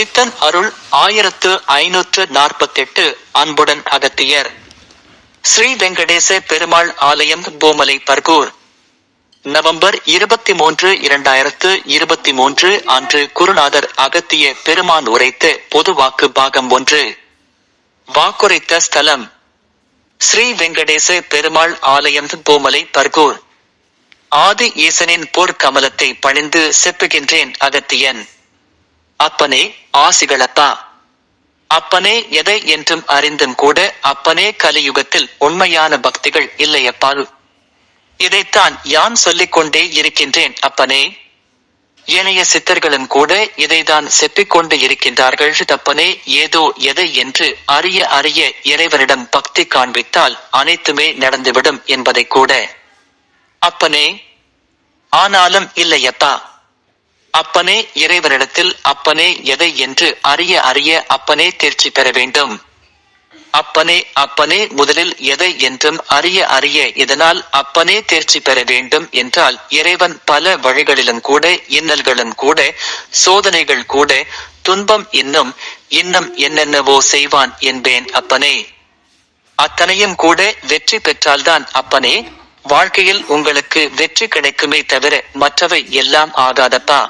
சித்தன் அருள் ஆயிரத்து ஐநூற்று நாற்பத்தெட்டு அன்புடன் அகத்தியர். ஸ்ரீ வெங்கடேச பெருமாள் ஆலயம் பூமலை பர்கூர். நவம்பர் இருபத்தி மூன்று இரண்டாயிரத்து இருபத்தி மூன்று அன்று குருநாதர் அகத்திய பெருமான் உரைத்த பொது வாக்கு பாகம் ஒன்று. வாக்குரைத்த ஸ்தலம். ஸ்ரீ வெங்கடேச பெருமாள் ஆலயம் பூமலை பர்கூர். ஆதி ஈசனின் போர்க்கமலத்தை பணிந்து செப்புகின்றேன் அகத்தியன். அப்பனே ஆசிகளப்பா அப்பனே எதை என்றும் அறிந்தும் கூட அப்பனே கலியுகத்தில் உண்மையான பக்திகள் இல்லையப்பா. இதைத்தான் யான் சொல்லிக் கொண்டே இருக்கின்றேன் அப்பனே. ஏனைய சித்தர்களும் கூட இதைதான் செப்பிக்கொண்டு இருக்கின்றார்கள். தப்பனே ஏதோ எதை என்று அறிய அறிய இறைவனிடம் பக்தி காண்பித்தால் அனைத்துமே நடந்துவிடும் என்பதை கூட அப்பனே ஆனாலும் இல்லையப்பா. அப்பனே இறைவனிடத்தில் அப்பனே எதை என்று அறிய அறிய அப்பனே தேர்ச்சி பெற வேண்டும். அப்பனே அப்பனே முதலில் எதை என்றும் அறிய அறிய இதனால் அப்பனே தேர்ச்சி பெற வேண்டும் என்றால் இறைவன் பல வழிகளிலும் கூட இன்னல்களும் கூட சோதனைகள் கூட துன்பம் இன்னும் இன்னும் என்னென்னவோ செய்வான் என்பேன் அப்பனே. அத்தனையும் கூட வெற்றி பெற்றால்தான் அப்பனே வாழ்க்கையில் உங்களுக்கு வெற்றி கிடைக்குமே தவிர மற்றவை எல்லாம் ஆகாதப்பா.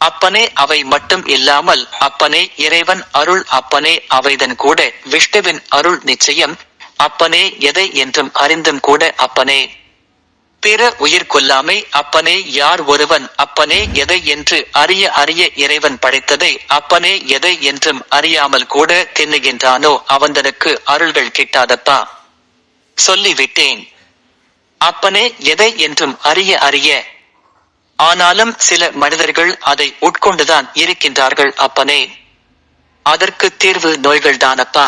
அப்பனே அவை மட்டும் இல்லாமல் அப்பனே இறைவன் அருள் அப்பனே அவைதன் கூட விஷ்ணுவின் அருள் நிச்சயம் அப்பனே எதை என்றும் அறிந்தும் கூட அப்பனே. பிற உயிர் கொல்லாமை அப்பனே யார் ஒருவன் அப்பனே எதை என்று அறிய அறிய இறைவன் படைத்ததை அப்பனே எதை என்றும் அறியாமல் கூட தின்னுகின்றானோ அவந்தனுக்கு அருள்கள் கிட்டாதப்பா. சொல்லிவிட்டேன். அப்பனே எதை என்றும் அறிய அறிய ஆனாலும் சில மனிதர்கள் அதை உட்கொண்டுதான் இருக்கின்றார்கள் அப்பனே. அதற்கு தீர்வு நோய்கள் தானப்பா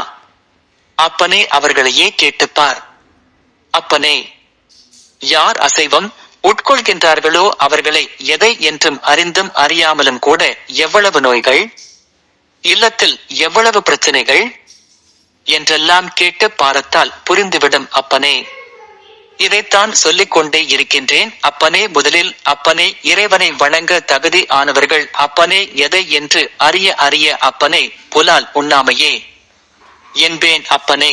அப்பனே அவர்களையே கேட்டுப்பார். அப்பனே யார் அசைவம் உட்கொள்கின்றார்களோ அவர்களை எதை என்றும் அறிந்தும் அறியாமலும் கூட எவ்வளவு நோய்கள்? இல்லத்தில் எவ்வளவு பிரச்சனைகள்? என்றெல்லாம் கேட்டு பாரத்தால் புரிந்துவிடும் அப்பனே. இதைத்தான் சொல்லிக் கொண்டே இருக்கின்றேன். அப்பனே முதலில் அப்பனே இறைவனை வணங்க தகுதி ஆனவர்கள் அப்பனே எதை என்று அறிய அறிய அப்பனே புலால் உண்ணாமையே. என்பேன் அப்பனே.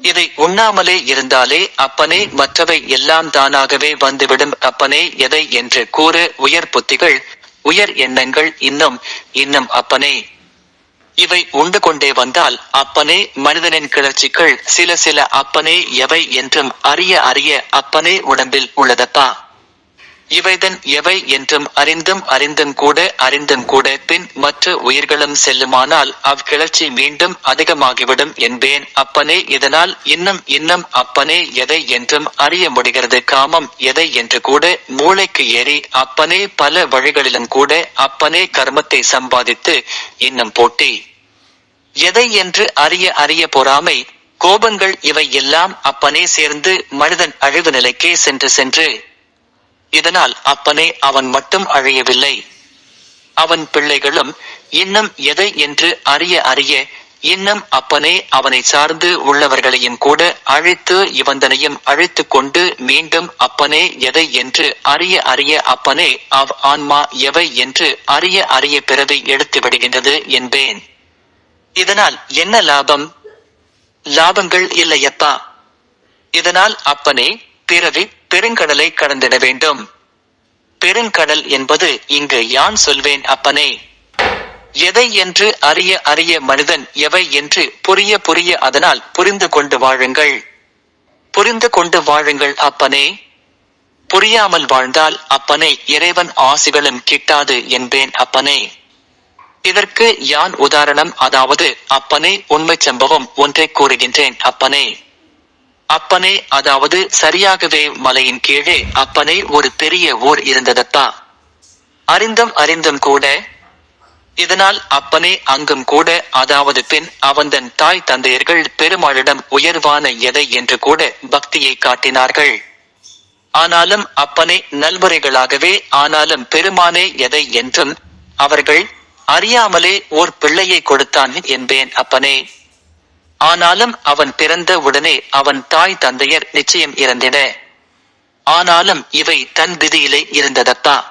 இதை உண்ணாமலே இருந்தாலே அப்பனே மற்றவை எல்லாம் தானாகவே வந்துவிடும். அப்பனே எதை என்று கூறு உயர் புத்திகள் உயர் எண்ணங்கள் இன்னும் இன்னும் அப்பனே. இவை உண்டு கொண்டே வந்தால் அப்பனே மனிதனின் கிளர்ச்சிகள் சில சில அப்பனே எவை என்றும் அறிய அறிய அப்பனே உடம்பில் உள்ளதப்பா. இவைதன் எவை என்றும் அறிந்தும் அறிந்தும் கூட அறிந்தும் கூட பின் மற்ற உயிர்களும் செல்லுமானால் அவ்கிளர்ச்சி மீண்டும் அதிகமாகிவிடும் என்பேன். அப்பனே இதனால் இன்னும் இன்னும் அப்பனே எதை என்றும் அறிய முடிகிறது. காமம் எதை என்று கூட மூளைக்கு ஏறி அப்பனே பல வழிகளிலும் கூட அப்பனே கர்மத்தை சம்பாதித்து இன்னும் போட்டி. எதை என்று அறிய அறிய பொறாமை கோபங்கள் இவை எல்லாம் அப்பனே சேர்ந்து மனிதன் அழிவு நிலைக்கே சென்று சென்று இதனால் அப்பனே அவன் மட்டும் அழையவில்லை. அவன் பிள்ளைகளும் இன்னும் எதை என்று அறிய அறிய இன்னும் அப்பனே அவனை சார்ந்து உள்ளவர்களையும் கூட அழைத்து இவந்தனையும் அழைத்து கொண்டு மீண்டும் அப்பனே எதை என்று அறிய அறிய அப்பனே அவ் ஆன்மா எவை என்று அறிய அறிய பிறவை எடுத்து விடுகின்றது என்பேன். இதனால் என்ன லாபம்? லாபங்கள் இல்லையப்பா. இதனால் அப்பனே பிறவி பெருங்கடலை கடந்திட வேண்டும். பெருங்கடல் என்பது இங்கு யான் சொல்வேன் அப்பனே? எதை என்று அறிய அறிய மனிதன் எவை என்று புரிய புரிய அதனால் புரிந்து கொண்டு வாழுங்கள். புரிந்து கொண்டு வாழுங்கள் அப்பனே. புரியாமல் வாழ்ந்தால் அப்பனே இறைவன் ஆசிகளும் கிட்டாது என்பேன் அப்பனே. இதற்கு யான் உதாரணம்? அதாவது அப்பனே உண்மை சம்பவம் ஒன்றை கூறுகின்றேன் அப்பனே. அப்பனே அதாவது சரியாகவே மலையின் கீழே அப்பனே ஒரு பெரிய ஊர் இருந்ததப்பா அறிந்தும் அறிந்தும் கூட இதனால் அப்பனே அங்கும் கூட அதாவது பின் அவந்தன் தாய் தந்தையர்கள் பெருமாளிடம் உயர்வான எதை என்று கூட பக்தியை காட்டினார்கள். ஆனாலும் அப்பனே நல்முறைகளாகவே ஆனாலும் பெருமானே எதை என்றும் அவர்கள் அறியாமலே ஓர் பிள்ளையை கொடுத்தான் என்பேன் அப்பனே. ஆனாலும் அவன் பிறந்த உடனே அவன் தாய் தந்தையர் நிச்சயம் இறந்திட ஆனாலும் இவை தன் விதியிலே இருந்ததப்பா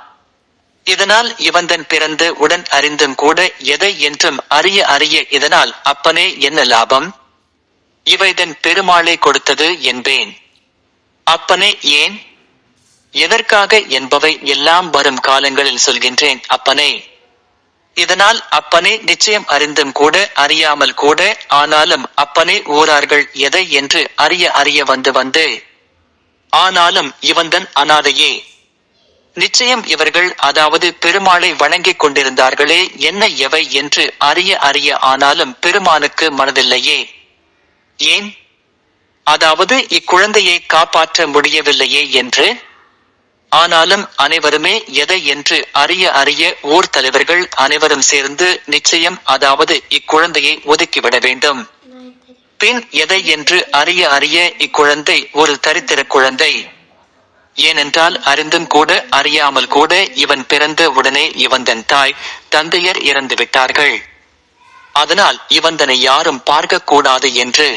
இதனால் இவந்தன் பிறந்து உடன் அறிந்தும் கூட எதை என்றும் அறிய அறிய இதனால் அப்பனே என்ன லாபம்? இவைதன் பெருமாளை கொடுத்தது என்பேன். அப்பனே ஏன்? எதற்காக என்பவை எல்லாம் வரும் காலங்களில் சொல்கின்றேன் அப்பனே. இதனால் அப்பனே நிச்சயம் அறிந்தும் கூட அறியாமல் கூட ஆனாலும் அப்பனே ஊரார்கள் எதை என்று அறிய அறிய வந்து வந்து. ஆனாலும் இவந்தன் அனாதையே. நிச்சயம் இவர்கள் அதாவது பெருமாளை வணங்கிக் கொண்டிருந்தார்களே என்ன எவை என்று அறிய அறிய ஆனாலும் பெருமானுக்கு மனதில்லையே. ஏன்? அதாவது இக்குழந்தையை காப்பாற்ற முடியவில்லையே என்று ஆனாலும் அனைவருமே எதை என்று அறிய அறிய ஊர் தலைவர்கள் அனைவரும் சேர்ந்து நிச்சயம் அதாவது இக்குழந்தையை ஒதுக்கிவிட வேண்டும். பின் எதை என்று அறிய அறிய இக்குழந்தை ஒரு தரித்திர குழந்தை. ஏனென்றால் அறிந்தும் கூட அறியாமல் கூட இவன் பிறந்த உடனே இவந்தன் தாய் தந்தையர் இறந்து விட்டார்கள் அதனால் இவந்தனை யாரும் பார்க்க கூடாது என்று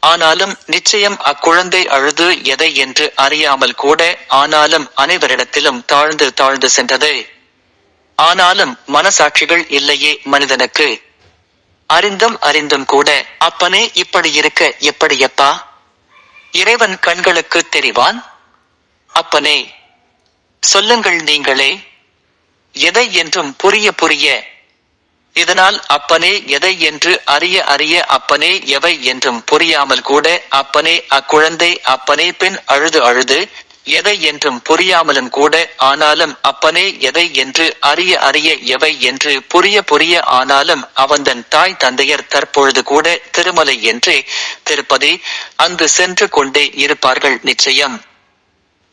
ஆனாலும் நிச்சயம் அக்குழந்தை அழுது எதை என்று அறியாமல் கூட ஆனாலும் அனைவரிடத்திலும் தாழ்ந்து தாழ்ந்து சென்றது. ஆனாலும் மனசாட்சிகள் இல்லையே மனிதனுக்கு. அறிந்தும் அறிந்தும் கூட அப்பனே இப்படி இருக்க எப்படியப்பா? இறைவன் கண்களுக்கு தெரிவான்? அப்பனே சொல்லுங்கள் நீங்களே எதை என்றும் புரிய புரிய இதனால் அப்பனே எதை என்று அறிய அறிய அப்பனே எவை என்றும் புரியாமல் கூட அப்பனே அக்குழந்தை அப்பனே பின் அழுது அழுது எதை என்றும் புரியாமலும் கூட ஆனாலும் அப்பனே எதை என்று அறிய அறிய எவை என்று புரிய புரிய ஆனாலும் அவந்தன் தாய் தந்தையர் தற்பொழுது கூட திருமலை என்றே திருப்பதி அங்கு சென்று கொண்டே இருப்பார்கள் நிச்சயம்.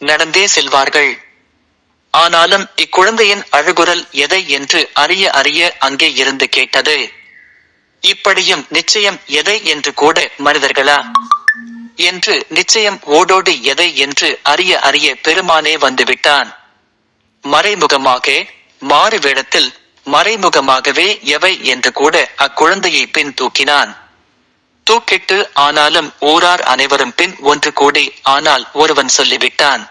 நடந்தே செல்வார்கள். ஆனாலும் இக்குழந்தையின் அழுகுரல் எதை என்று அறிய அறிய அங்கே இருந்து கேட்டது. இப்படியும் நிச்சயம் எதை என்று கூட மனிதர்களா? என்று நிச்சயம் ஓடோடு எதை என்று அறிய அறிய பெருமானே வந்துவிட்டான். மறைமுகமாக மாறு வேடத்தில் மறைமுகமாகவே எவை என்று கூட அக்குழந்தையை பின் தூக்கினான். தூக்கிட்டு ஆனாலும் ஊரார் அனைவரும் பின் ஒன்று கூடி ஆனால் ஒருவன் சொல்லிவிட்டான்.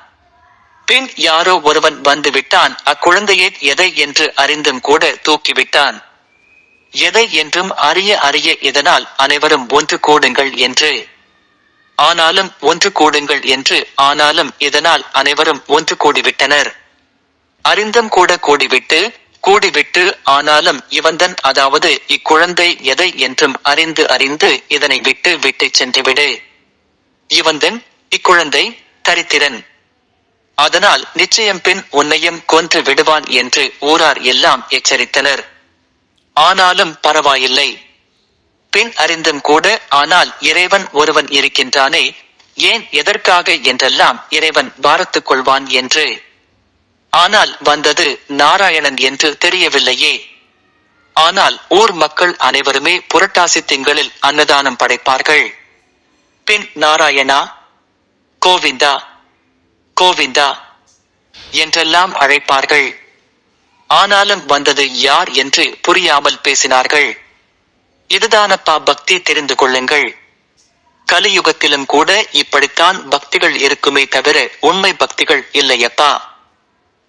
பின் யாரோ ஒருவன் வந்து விட்டான் அக்குழந்தையை எதை என்று அறிந்தும் கூட தூக்கிவிட்டான். எதை என்றும் அறிய அறிய இதனால் அனைவரும் ஒன்று கூடுங்கள் என்று. ஆனாலும் ஒன்று கூடுங்கள் என்று ஆனாலும் இதனால் அனைவரும் ஒன்று கூடிவிட்டனர். அறிந்தும் கூட கூடிவிட்டு கூடிவிட்டு ஆனாலும் இவந்தன் அதாவது இக்குழந்தை எதை என்றும் அறிந்து அறிந்து இதனை விட்டு விட்டு சென்றுவிடு. இவந்தன் இக்குழந்தை தரித்திரன். அதனால் நிச்சயம் பின் உன்னையும் கொன்று விடுவான் என்று ஊரார் எல்லாம் எச்சரித்தனர். ஆனாலும் பரவாயில்லை. பின் அறிந்தும் கூட ஆனால் இறைவன் ஒருவன் இருக்கின்றானே ஏன் எதற்காக என்றெல்லாம் இறைவன் பாரத்துக் கொள்வான் என்று? ஆனால் வந்தது நாராயணன் என்று தெரியவில்லையே. ஆனால் ஊர் மக்கள் அனைவருமே புரட்டாசி திங்களில் அன்னதானம் படைப்பார்கள். பின் நாராயணா? கோவிந்தா கோவிந்தா என்றெல்லாம் அழைப்பார்கள். ஆனாலும் வந்தது யார் என்று புரியாமல் பேசினார்கள். இதுதானப்பா பக்தி தெரிந்து கொள்ளுங்கள். கலியுகத்திலும் கூட இப்படித்தான் பக்திகள் இருக்குமே தவிர உண்மை பக்திகள் இல்லையப்பா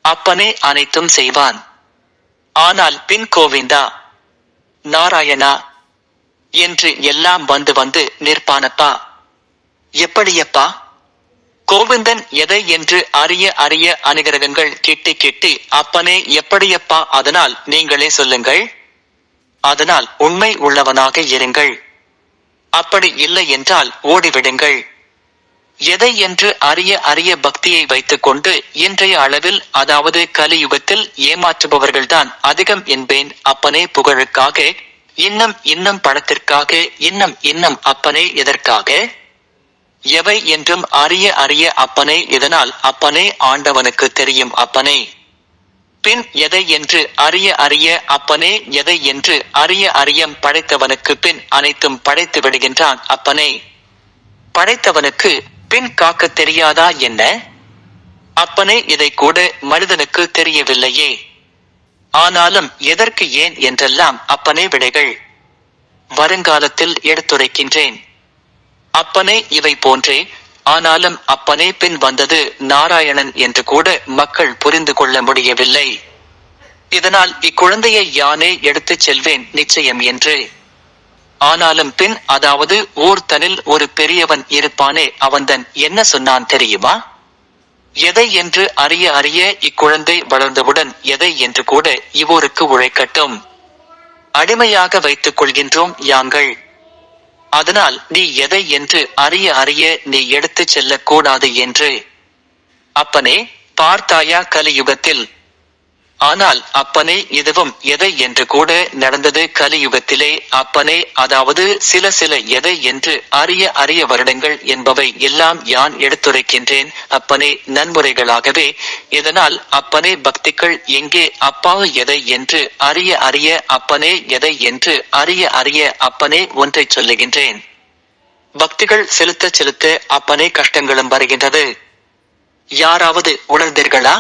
அப்பனே அனைத்தும் செய்வான். ஆனால் பின் கோவிந்தா நாராயணா என்று எல்லாம் வந்து வந்து நிற்பானப்பா. எப்படியப்பா? கோவிந்தன் எதை என்று அறிய அறிய அனுகிரகங்கள் கிட்டி கிட்டி அப்பனே எப்படியப்பா அதனால் நீங்களே சொல்லுங்கள். அதனால் உண்மை உள்ளவனாக இருங்கள். அப்படி இல்லை என்றால் ஓடிவிடுங்கள். எதை என்று அறிய அறிய பக்தியை வைத்துக்கொண்டு இன்றைய அளவில் அதாவது கலியுகத்தில் ஏமாற்றுபவர்கள்தான் அதிகம் என்பேன் அப்பனே புகழுக்காக இன்னும் இன்னும் பணத்திற்காக இன்னும் இன்னும் அப்பனே எதற்காக? எவை என்றும் அறிய அறிய அப்பனே இதனால் அப்பனே ஆண்டவனுக்கு தெரியும் அப்பனே. பின் எதை என்று அறிய அறிய அப்பனே எதை என்று அறிய அறியம் படைத்தவனுக்கு பின் அனைத்தும் படைத்து விடுகின்றான் அப்பனே. படைத்தவனுக்கு பின் காக்க தெரியாதா என்ன? அப்பனே இதை கூட மனிதனுக்கு தெரியவில்லையே. ஆனாலும் எதற்கு ஏன் என்றெல்லாம் அப்பனே விடைகள். வருங்காலத்தில் எடுத்துரைக்கின்றேன். அப்பனே இவை போன்றே. ஆனாலும் அப்பனே பின் வந்தது நாராயணன் என்று கூட மக்கள் புரிந்து கொள்ள முடியவில்லை. இதனால் இக்குழந்தையை யானே எடுத்துச் செல்வேன் நிச்சயம் என்று. ஆனாலும் பின் அதாவது ஊர்தனில் ஒரு பெரியவன் இருப்பானே அவன்தன் என்ன சொன்னான் தெரியுமா? எதை என்று அறிய அறிய இக்குழந்தை வளர்ந்தவுடன் எதை என்று கூட இவருக்கு உழைக்கட்டும். அடிமையாக வைத்துக் கொள்கின்றோம் யாங்கள். அதனால் நீ எதை என்று அறிய அறிய நீ எடுத்துச் செல்லக்கூடாது என்று. அப்பனே பார்த்தாயா கலியுகத்தில் ஆனால் அப்பனே இதுவும் எதை என்று கூட நடந்தது கலியுகத்திலே. அப்பனே அதாவது சில சில எதை என்று அரிய அறிய வருடங்கள் என்பவை எல்லாம் யான் எடுத்துரைக்கின்றேன். அப்பனே நன்முறைகளாகவே இதனால் அப்பனே பக்திகள் எங்கே அப்பாவு எதை என்று அறிய அறிய அப்பனே எதை என்று அறிய அறிய அப்பனே ஒன்றைச் சொல்லுகின்றேன். பக்திகள் செலுத்த செலுத்த அப்பனே கஷ்டங்களும் வருகின்றது. யாராவது உணர்ந்தீர்களா?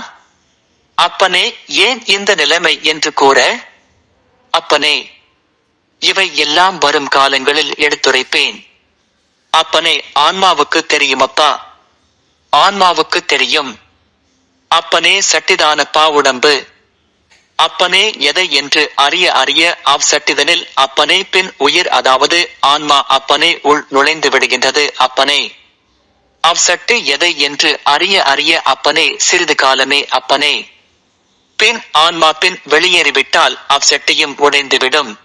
அப்பனே ஏன் இந்த நிலைமை என்று கூற அப்பனே இவை எல்லாம் வரும் காலங்களில் எடுத்துரைப்பேன். அப்பனே ஆன்மாவுக்கு தெரியுமப்பா ஆன்மாவுக்கு தெரியும். அப்பனே சட்டிதானப்பா உடம்பு அப்பனே எதை என்று அறிய அறிய அவ் சட்டிதனில் அப்பனே பின் உயிர் அதாவது ஆன்மா அப்பனே உள் நுழைந்து விடுகின்றது அப்பனே. அவ் சட்டு எதை என்று அறிய அறிய அப்பனே சிறிது காலமே அப்பனே. பெண் ஆன்மா பின் வெளியேறிவிட்டால் அவ்செட்டையும் உடைந்துவிடும்.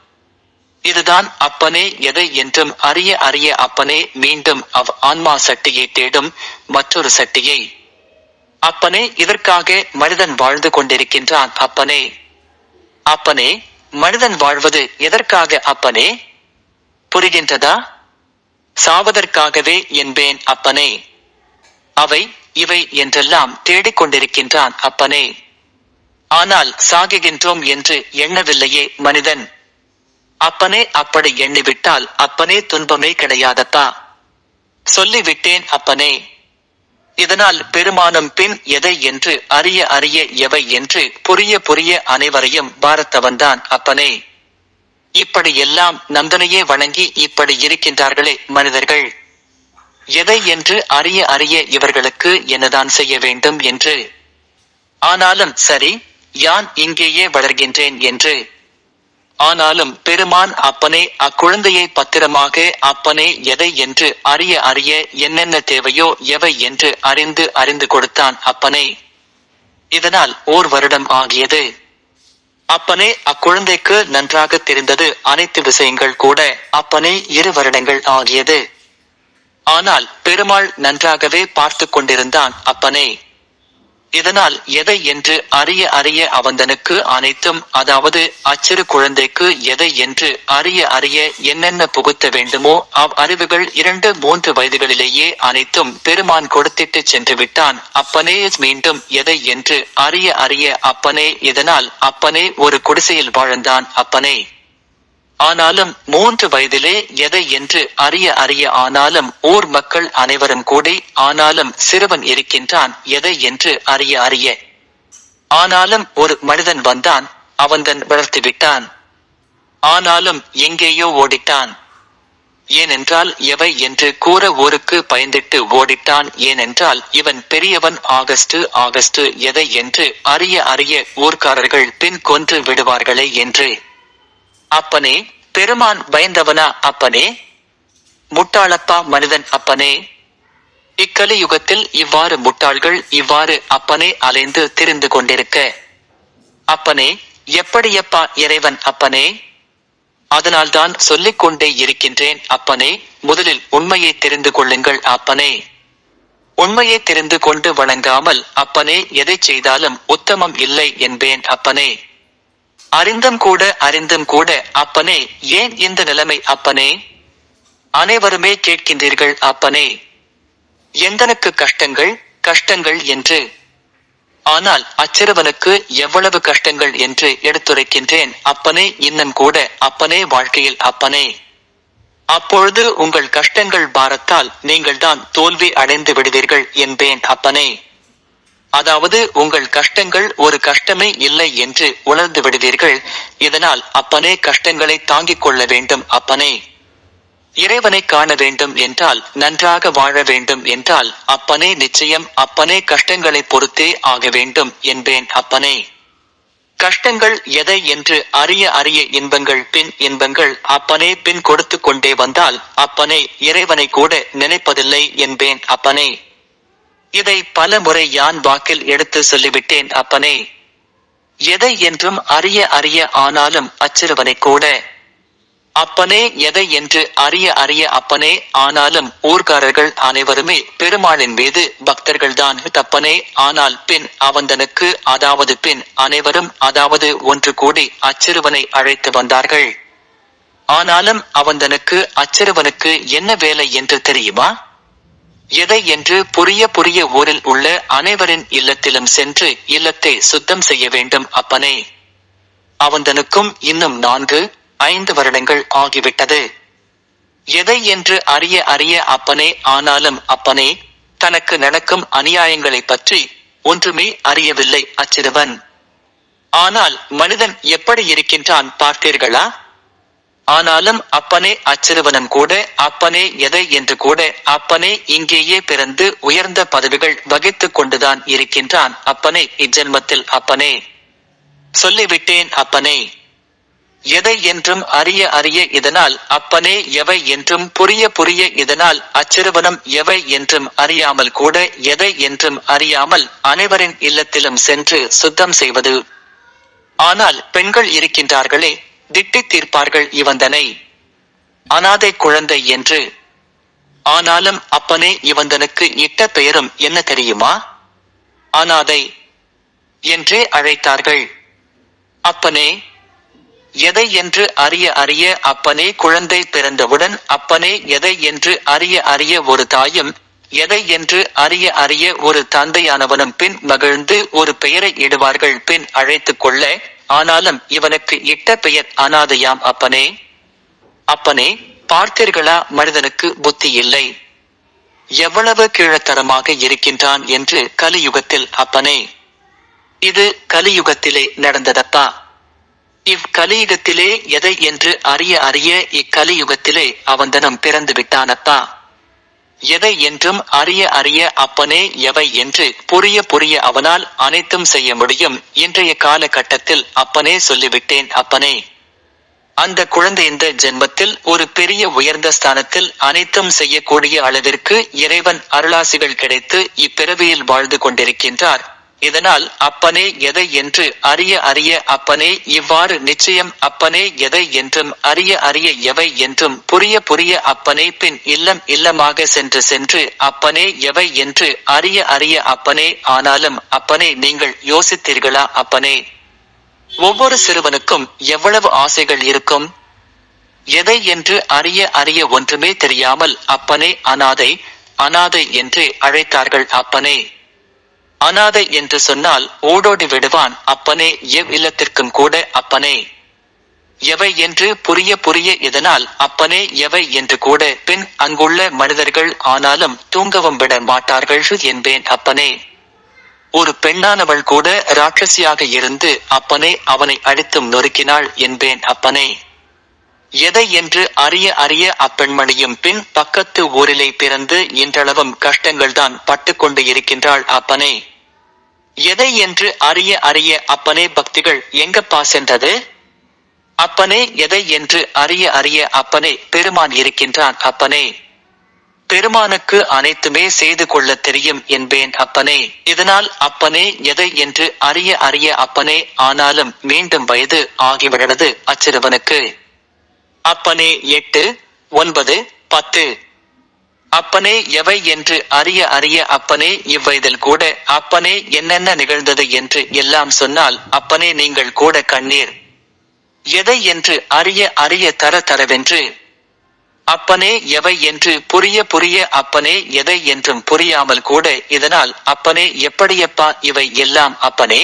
இதுதான் அப்பனே எதை என்றும் அறிய அறிய அப்பனே மீண்டும் அவ் ஆன்மா சட்டியை தேடும் மற்றொரு சட்டியை அப்பனே இதற்காக மனிதன் வாழ்ந்து கொண்டிருக்கின்றான் அப்பனே. அப்பனே மனிதன் வாழ்வது எதற்காக அப்பனே? புரிகின்றதா? சாவதற்காகவே என்பேன் அப்பனே. அவை இவை என்றெல்லாம் தேடிக்கொண்டிருக்கின்றான் அப்பனே. ஆனால் சாகுகின்றோம் என்று எண்ணவில்லையே மனிதன். அப்பனே அப்படி எண்ணிவிட்டால் அப்பனே துன்பமே கிடையாதப்பா சொல்லிவிட்டேன் அப்பனே. இதனால் பெருமானம் பின் எதை என்று அறிய அறிய எவை என்று புரிய புரிய அனைவரையும் பாரத்தவன்தான் அப்பனே. இப்படியெல்லாம் நந்தனையே வணங்கி இப்படி இருக்கின்றார்களே மனிதர்கள். எதை என்று அறிய அறிய இவர்களுக்கு என்னதான் செய்ய வேண்டும் என்று? ஆனாலும் சரி யான் இங்கேயே வளர்கின்றேன் என்று. ஆனாலும் பெருமான் அப்பனே அக்குழந்தையை பத்திரமாக அப்பனே எதை என்று அறிய அறிய என்னென்ன தேவையோ எவை என்று அறிந்து அறிந்து கொடுத்தான் அப்பனே. இதனால் ஓர் வருடம் ஆகியது. அப்பனே அக்குழந்தைக்கு நன்றாக தெரிந்தது அனைத்து விஷயங்கள் கூட அப்பனே இரு வருடங்கள் ஆகியது. ஆனால் பெருமாள் நன்றாகவே பார்த்து கொண்டிருந்தான் அப்பனே. இதனால் எதை என்று அறிய அறிய அவந்தனுக்கு அனைத்தும் அதாவது அச்சிறு குழந்தைக்கு எதை என்று அறிய அறிய என்னென்ன புகுத்த வேண்டுமோ அவ் அறிவுகள் இரண்டு மூன்று வயதுகளிலேயே அனைத்தும் பெருமான் கொடுத்திட்டு சென்று விட்டான் அப்பனே மீண்டும் எதை என்று அறிய அறிய அப்பனே இதனால் அப்பனே ஒரு குடிசையில் வாழ்ந்தான் அப்பனே. ஆனாலும் மூன்று வயதிலே எதை என்று அறிய அறிய ஆனாலும் ஊர் மக்கள் அனைவரும் கூடி ஆனாலும் சிறுவன் இருக்கின்றான் எதை என்று அறிய அறிய. ஆனாலும் ஒரு மனிதன் வந்தான் அவன்தன் வளர்த்து விட்டான். ஆனாலும் எங்கேயோ ஓடிட்டான். ஏனென்றால் எவை என்று கூற ஊருக்கு பயந்திட்டு ஓடிட்டான் ஏனென்றால் இவன் பெரியவன் ஆகஸ்டு ஆகஸ்டு எதை என்று அறிய அறிய ஊர்க்காரர்கள் பின் கொன்று விடுவார்களே என்று. அப்பனே பெருமான் பயந்தவனா அப்பனே? முட்டாளப்பா மனிதன் அப்பனே? இக்கலியுகத்தில் இவ்வாறு முட்டாள்கள் இவ்வாறு அப்பனே அலைந்து திரிந்து கொண்டிருக்க. அப்பனே எப்படியப்பா இறைவன் அப்பனே? அதனால்தான் சொல்லிக் கொண்டே இருக்கின்றேன் அப்பனே முதலில் உண்மையை தெரிந்து கொள்ளுங்கள் அப்பனே. உண்மையை தெரிந்து கொண்டு வணங்காமல் அப்பனே எதை செய்தாலும் உத்தமம் இல்லை என்பேன் அப்பனே. அறிந்தும் கூட அறிந்தும் கூட அப்பனே ஏன் இந்த நிலைமை அப்பனே? அனைவருமே கேட்கின்றீர்கள் அப்பனே. எந்தனுக்கு கஷ்டங்கள்? கஷ்டங்கள் என்று. ஆனால் அச்சிறுவனுக்கு எவ்வளவு கஷ்டங்கள் என்று எடுத்துரைக்கின்றேன் அப்பனே இன்னும் கூட அப்பனே வாழ்க்கையில் அப்பனே. அப்பொழுது உங்கள் கஷ்டங்கள் பாரத்தால் நீங்கள்தான் தோல்வி அடைந்து விடுவீர்கள் என்பேன் அப்பனே. அதாவது உங்கள் கஷ்டங்கள் ஒரு கஷ்டமே இல்லை என்று உணர்ந்து விடுவீர்கள். இதனால் அப்பனே கஷ்டங்களை தாங்கிக் கொள்ள வேண்டும் அப்பனே. இறைவனை காண வேண்டும் என்றால் நன்றாக வாழ வேண்டும் என்றால் அப்பனே நிச்சயம் அப்பனே கஷ்டங்களை பொறுத்தே ஆக வேண்டும் என்பேன் அப்பனே. கஷ்டங்கள் எதை என்று அறிய அறிய இன்பங்கள் பின் இன்பங்கள் அப்பனே பின் கொடுத்து கொண்டே வந்தால் அப்பனே இறைவனை கூட நினைப்பதில்லை என்பேன் அப்பனே. இதை பல முறை யான் வாக்கில் எடுத்து சொல்லிவிட்டேன் அப்பனே. எதை என்றும் அறிய அறிய ஆனாலும் அச்சிறுவனை கூட. அப்பனே எதை என்று அறிய அறிய அப்பனே ஆனாலும் ஊர்காரர்கள் அனைவருமே பெருமாளின் மீது பக்தர்கள்தான். தப்பனே ஆனால் பின் அவந்தனுக்கு அதாவது பின் அனைவரும் அதாவது ஒன்று கூடி அச்சிறுவனை அழைத்து வந்தார்கள். ஆனாலும் அவந்தனுக்கு அச்சிறுவனுக்கு என்ன வேலை என்று தெரியுமா? எதை என்று புரிய புரிய ஊரில் உள்ள அனைவரின் இல்லத்திலும் சென்று இல்லத்தை சுத்தம் செய்ய வேண்டும் அப்பனே. அவந்தனுக்கும் இன்னும் நான்கு ஐந்து வருடங்கள் ஆகிவிட்டது. எதை என்று அறிய அறிய அப்பனே ஆனாலும் அப்பனே தனக்கு நடக்கும் அநியாயங்களைப் பற்றி ஒன்றுமே அறியவில்லை அச்சிறுவன். ஆனால் மனிதன் எப்படி இருக்கின்றான் பார்த்தீர்களா? ஆனாலும் அப்பனே அச்சிறுவனும் கூட அப்பனே எதை என்று கூட அப்பனே இங்கேயே பிறந்து உயர்ந்த பதவிகள் வகித்துக் கொண்டுதான் இருக்கின்றான். அப்பனே இஜென்மத்தில் அப்பனே. சொல்லிவிட்டேன் அப்பனே. எதை என்றும் அறிய அறிய இதனால் அப்பனே எவை என்றும் புரிய புரிய இதனால் அச்சிறுவனம் எவை என்றும் அறியாமல் கூட எதை என்றும் அறியாமல் அனைவரின் இல்லத்திலும் சென்று சுத்தம் செய்வது. ஆனால் பெண்கள் இருக்கின்றார்களே திட்டித் தீர்ப்பார்கள் இவந்தனை. அனாதை குழந்தை என்று. ஆனாலும் அப்பனே இவந்தனுக்கு இட்ட பெயரும் என்ன தெரியுமா? அனாதை என்றே அழைத்தார்கள். அப்பனே எதை என்று அறிய அறிய அப்பனே குழந்தை பிறந்தவுடன் அப்பனே எதை என்று அறிய அறிய ஒரு தாயும் எதை என்று அறிய அறிய ஒரு தந்தையானவனும் பின் மகிழ்ந்து ஒரு பெயரை இடுவார்கள் பின் அழைத்துக் கொள்ள ஆனாலும் இவனுக்கு இட்ட பெயர் அனாதையாம் அப்பனே. அப்பனே பார்த்தீர்களா மனிதனுக்கு புத்தி இல்லை. எவ்வளவு கீழத்தரமாக இருக்கின்றான் என்று கலியுகத்தில் அப்பனே. இது கலியுகத்திலே நடந்ததப்பா இவ் கலியுகத்திலே எதை என்று அறிய அறிய இக்கலியுகத்திலே அவந்தனம் பிறந்து விட்டானப்பா எதை என்றும் அறிய அறிய அப்பனே எவை என்று புரிய புரிய அவனால் அனைத்தும் செய்ய முடியும். இன்றைய காலகட்டத்தில் அப்பனே சொல்லிவிட்டேன் அப்பனே. அந்த குழந்தை இந்த ஜென்மத்தில் ஒரு பெரிய உயர்ந்த ஸ்தானத்தில் அனைத்தும் செய்யக்கூடிய அளவிற்கு இறைவன் அருளாசிகள் கிடைத்து இப்பிறவியில் வாழ்ந்து கொண்டிருக்கின்றார். இதனால் அப்பனே எதை என்று அறிய அறிய அப்பனே இவ்வாறு நிச்சயம் அப்பனே எதை என்றும் அறிய அறிய எவை என்றும் புரிய புரிய அப்பனே பின் இல்லம் இல்லமாக சென்று சென்று அப்பனே எவை என்று அறிய அறிய அப்பனே ஆனாலும் அப்பனே நீங்கள் யோசித்தீர்களா அப்பனே? ஒவ்வொரு சிறுவனுக்கும் எவ்வளவு ஆசைகள் இருக்கும்? எதை என்று அறிய அறிய ஒன்றுமே தெரியாமல் அப்பனே அனாதை அனாதை என்று அழைத்தார்கள் அப்பனே. அனாதை என்று சொன்னால் ஓடோடி விடுவான் அப்பனே எவ் இல்லத்திற்கும் கூட அப்பனே. எவை என்று புரிய புரிய இதனால் அப்பனே எவை என்று கூட பின் அங்குள்ள மனிதர்கள் ஆனாலும் தூங்கவும் விட மாட்டார்கள் என்பேன் அப்பனே. ஒரு பெண்ணானவள் கூட ராட்சசியாக இருந்து அப்பனே அவனை அடித்தும் நொறுக்கினாள் என்பேன் அப்பனே. எதை என்று அறிய அறிய அப்பெண்மணியும் பின் பக்கத்து ஊரிலே பிறந்து இன்றளவும் கஷ்டங்கள்தான் பட்டுக்கொண்டு இருக்கின்றாள் அப்பனே. எதை என்று அறிய அறிய அப்பனே பக்திகள் எங்கப்பா சென்றது? அப்பனே எதை என்று அறிய அறிய அப்பனே பெருமான் இருக்கின்றான் அப்பனே. பெருமானுக்கு அனைத்துமே செய்து கொள்ள தெரியும் என்பேன் அப்பனே. இதனால் அப்பனே எதை என்று அறிய அறிய அப்பனே ஆனாலும் மீண்டும் வயது ஆகிவிடுகிறது அச்சிறுவனுக்கு. அப்பனே எட்டு ஒன்பது பத்து. அப்பனே எவை என்று அறிய அறிய அப்பனே இவ்வயதில் கூட அப்பனே என்னென்ன நிகழ்ந்தது? என்று எல்லாம் சொன்னால் அப்பனே நீங்கள் கூட கண்ணீர். எதை? என்று அறிய அறிய தர தரவென்று அப்பனே எவை? என்று புரிய புரிய அப்பனே எதை? என்றும் புரியாமல் கூட இதனால் அப்பனே எப்படியப்பா இவை எல்லாம் அப்பனே?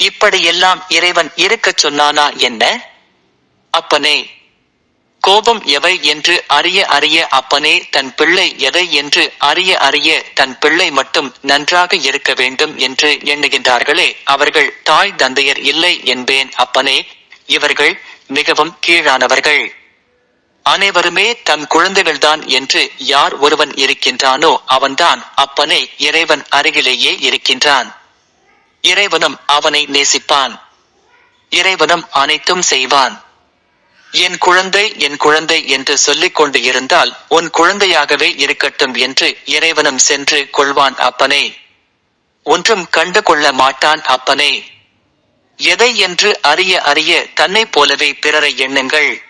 இப்படியெல்லாம் இறைவன் இருக்கச் சொன்னானா என்ன? அப்பனே கோபம் எவை என்று அறிய அறிய அப்பனே தன் பிள்ளை எதை என்று அறிய அறிய தன் பிள்ளை மட்டும் நன்றாக இருக்க வேண்டும் என்று எண்ணுகின்றார்களே அவர்கள் தாய் தந்தையர் இல்லை என்பேன் அப்பனே இவர்கள் மிகவும் கீழானவர்கள். அனைவருமே தன் குழந்தைகள்தான் என்று யார் ஒருவன் இருக்கின்றானோ அவன்தான் அப்பனே இறைவன் அருகிலேயே இருக்கின்றான். இறைவனும் அவனை நேசிப்பான். இறைவனும் அனைத்தும் செய்வான். என் குழந்தை என் குழந்தை என்று சொல்லிக் கொண்டு இருந்தால் உன் குழந்தையாகவே இருக்கட்டும் என்று இறைவனும் சென்று கொள்வான் அப்பனே. ஒன்றும் கண்டு கொள்ள மாட்டான் அப்பனே. எதை என்று அறிய அறிய தன்னைப் போலவே பிறரை எண்ணுங்கள்.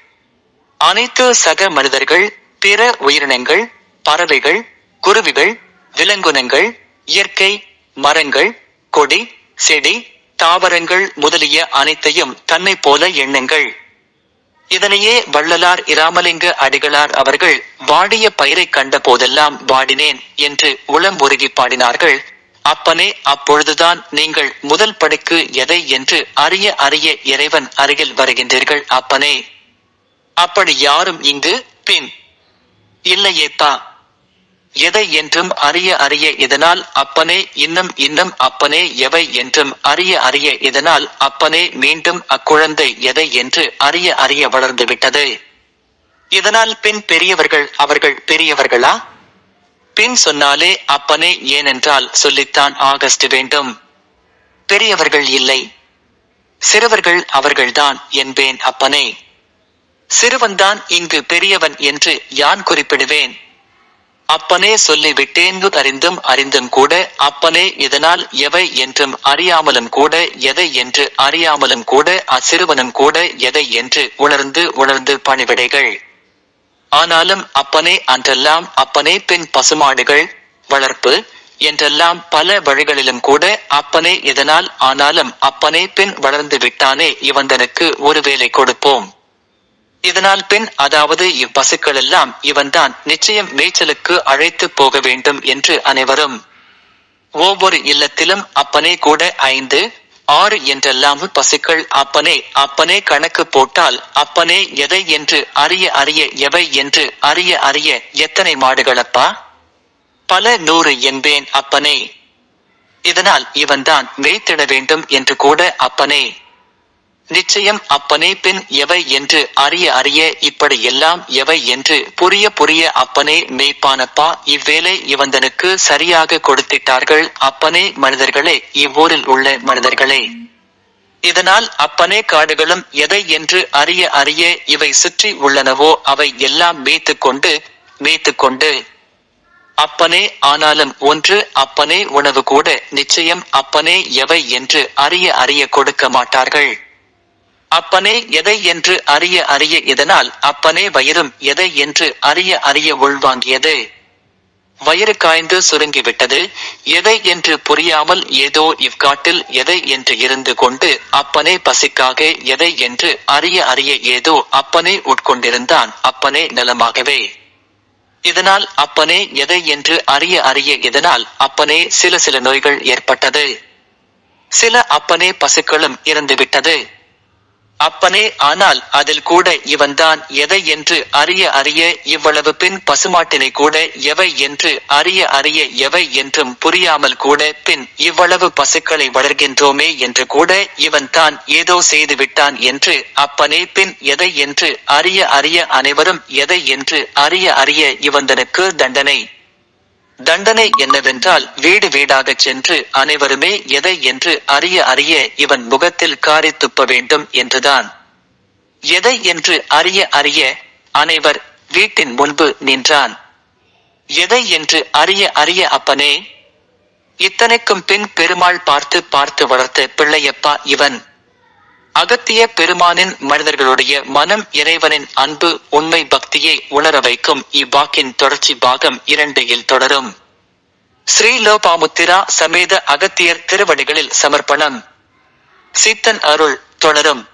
அனைத்து சக மனிதர்கள் பிற உயிரினங்கள் பறவைகள் குருவிகள் விலங்குனங்கள் இயற்கை மரங்கள் கொடி செடி தாவரங்கள் முதலிய அனைத்தையும் தன்னைப் போல எண்ணுங்கள். இதனையே வள்ளலார் இராமலிங்க அடிகளார் அவர்கள் வாடிய பயிரைக் கண்ட போதெல்லாம் வாடினேன் என்று உளம் உருகி பாடினார்கள். அப்பனே அப்பொழுதுதான் நீங்கள் முதல் படிக்கு எதை என்று அறிய அறிய இறைவன் அருகில் வருகின்றீர்கள் அப்பனே. அப்படி யாரும் இங்கு பின் இல்லையேப்பா எதை என்றும் அறிய அறிய இதனால் அப்பனே இன்னும் இன்னும் அப்பனே எவை என்றும் அறிய அறிய இதனால் அப்பனே மீண்டும் அக்குழந்தை எதை என்று அறிய அறிய வளர்ந்து விட்டது இதனால் பின் பெரியவர்கள் அவர்கள் பெரியவர்களா? பின் சொன்னாலே அப்பனே ஏனென்றால் சொல்லித்தான் ஆகஸ்ட் வேண்டும். பெரியவர்கள் இல்லை. சிறுவர்கள் அவர்கள்தான் என்பேன் அப்பனே. சிறுவன்தான் இங்கு பெரியவன் என்று யான் குறிப்பிடுவேன்? அப்பனே சொல்லிவிட்டேன்கு அறிந்தும் அறிந்தும் கூட அப்பனே இதனால் எவை என்றும் அறியாமலும் கூட எதை என்று அறியாமலும் கூட அச்சிறுவனும் கூட எதை என்று உணர்ந்து உணர்ந்து பணிவிடைகள். ஆனாலும் அப்பனே அன்றெல்லாம் அப்பனே பின் பசுமாடுகள் வளர்ப்பு என்றெல்லாம் பல வழிகளிலும் கூட அப்பனே இதனால் ஆனாலும் அப்பனே பின் வளர்ந்து விட்டானே இவந்தனுக்கு ஒரு வேலை கொடுப்போம். இதனால் பின் அதாவது இப்பசுக்கள் எல்லாம் இவன்தான் நிச்சயம் மேய்ச்சலுக்கு அழைத்து போக வேண்டும் என்று அனைவரும். ஒவ்வொரு இல்லத்திலும் அப்பனே கூட ஐந்து ஆறு என்றெல்லாம் பசுக்கள் அப்பனே அப்பனே கணக்கு போட்டால் அப்பனே எதை என்று அறிய அறிய எவை என்று அறிய அறிய எத்தனை மாடுகளப்பா? பல நூறு என்பேன் அப்பனே. இதனால் இவன்தான் மேய்த்திட வேண்டும் என்று கூட அப்பனே. நிச்சயம் அப்பனே பின் எவை என்று அறிய அறிய இப்படி எல்லாம் எவை என்று புரிய புரிய அப்பனே மெய்ப்பானப்பா இவ்வேளை இவந்தனுக்கு சரியாக கொடுத்திட்டார்கள். அப்பனே மனிதர்களே இவ்வூரில் உள்ள மனிதர்களே. இதனால் அப்பனே காடுகளும் எதை என்று அறிய அறிய இவை சுற்றி உள்ளனவோ அவை எல்லாம் மேய்த்துக் கொண்டு மேய்த்துக் கொண்டு அப்பனே ஆனாலும் ஒன்று அப்பனே உணவு கூட நிச்சயம் அப்பனே எவை என்று அறிய அறிய கொடுக்க மாட்டார்கள். அப்பனே எதை என்று அறிய அறிய இதனால் அப்பனே வயிறும் எதை என்று அறிய அறிய உள்வாங்கியது? வயிறு காய்ந்து சுருங்கிவிட்டது. எதை என்று புரியாமல் ஏதோ இவ்காட்டில் எதை என்று இருந்து கொண்டு அப்பனே பசிக்காக எதை என்று அறிய அறிய ஏதோ அப்பனே உட்கொண்டிருந்தான். அப்பனே நலமாகவே. இதனால் அப்பனே எதை என்று அறிய அறிய இதனால் அப்பனே சில சில நோய்கள் ஏற்பட்டது. சில அப்பனே பசுக்களும் இறந்துவிட்டது. அப்பனே ஆனால் அதில் கூட இவன்தான் எதை என்று அறிய அறிய இவ்வளவு பின் பசுமாட்டினை கூட எவை என்று அறிய அறிய எவை என்றும் புரியாமல் கூட பின் இவ்வளவு பசுக்களை வளர்கின்றோமே என்று கூட இவன் தான் ஏதோ செய்து விட்டான் என்று அப்பனே பின் எதை என்று அறிய அறிய அனைவரும் எதை என்று அறிய அறிய இவந்தனுக்கு தண்டனை. தண்டனை என்னவென்றால் வீடு வீடாகச் சென்று அனைவருமே எதை என்று அறிய அறிய இவன் முகத்தில் காரி துப்ப வேண்டும் என்றுதான். எதை என்று அறிய அறிய அனைவர் வீட்டின் முன்பு நின்றான். எதை என்று அறிய அறிய அப்பனே இத்தனைக்கும் பின் பெருமாள் பார்த்து பார்த்து வளர்த்த பிள்ளையப்பா இவன். அகத்திய பெருமானின் மனிதர்களுடைய மனம் இறைவனின் அன்பு உண்மை பக்தியை உணர வைக்கும் இவ்வாக்கின் தொடர்ச்சி பாகம் இரண்டையில் தொடரும். ஸ்ரீலோபாமுத்திரா சமேத அகத்தியர் திருவடிகளில் சமர்ப்பணம். சித்தன் அருள் தொடரும்.